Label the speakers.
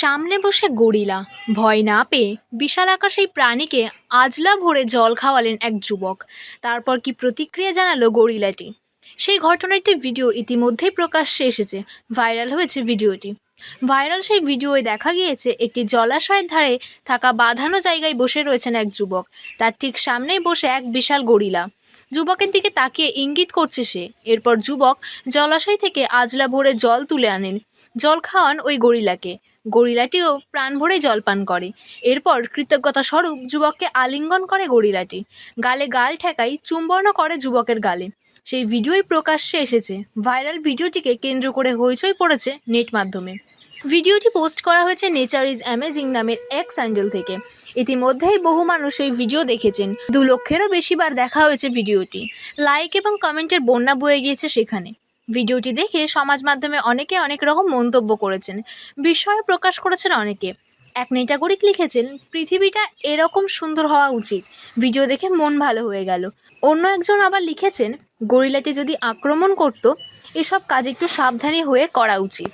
Speaker 1: সামনে বসে গরিলা। ভয় না পেয়ে বিশাল আকার সেই প্রাণীকে আজলা ভরে জল খাওয়ালেন এক যুবক। তারপর কি প্রতিক্রিয়া জানালো গরিলাটি? সেই ঘটনার একটি ভিডিও ইতিমধ্যেই প্রকাশ্যে এসেছে, ভাইরাল হয়েছে ভিডিওটি। ভাইরাল সেই ভিডিওয় দেখা গিয়েছে, একটি জলাশয়ের ধারে থাকা বাঁধানো জায়গায় বসে রয়েছেন এক যুবক। তার ঠিক সামনেই বসে এক বিশাল গরিলা। যুবকের দিকে তাকিয়ে ইঙ্গিত করছে সে। এরপর যুবক জলাশয় থেকে আজলা ভরে জল তুলে আনেন। জল খাওয়ান ওই গরিলাকে। গরিলাটিও প্রাণ ভরে জল পান করে। এরপর কৃতজ্ঞতা স্বরূপ যুবককে আলিঙ্গন করে গরিলাটি। গালে গাল ঠেকাই চুম্বনও করে যুবকের গালে। সেই ভিডিওই প্রকাশ্যে এসেছে। ভাইরাল ভিডিওটিকে কেন্দ্র করে হইচই পড়েছে নেট মাধ্যমে। ভিডিওটি পোস্ট করা হয়েছে নেচার ইজ অ্যামেজিং নামের এক স্যান্ডেল থেকে। ইতিমধ্যেই বহু মানুষ এই ভিডিও দেখেছেন। দু লক্ষেরও বেশিবার দেখা হয়েছে ভিডিওটি। লাইক এবং কমেন্টের বন্যা বয়ে গিয়েছে সেখানে। ভিডিওটি দেখে সমাজ মাধ্যমে অনেকে অনেক রকম মন্তব্য করেছেন। বিস্ময় প্রকাশ করেছেন অনেকে। এক নেটাগরিক লিখেছেন, পৃথিবীটা এরকম সুন্দর হওয়া উচিত। ভিডিও দেখে মন ভালো হয়ে গেল। অন্য একজন আবার লিখেছেন, গরিলাটি যদি আক্রমণ করত, এসব কাজ একটু সাবধানে হয়ে করা উচিত।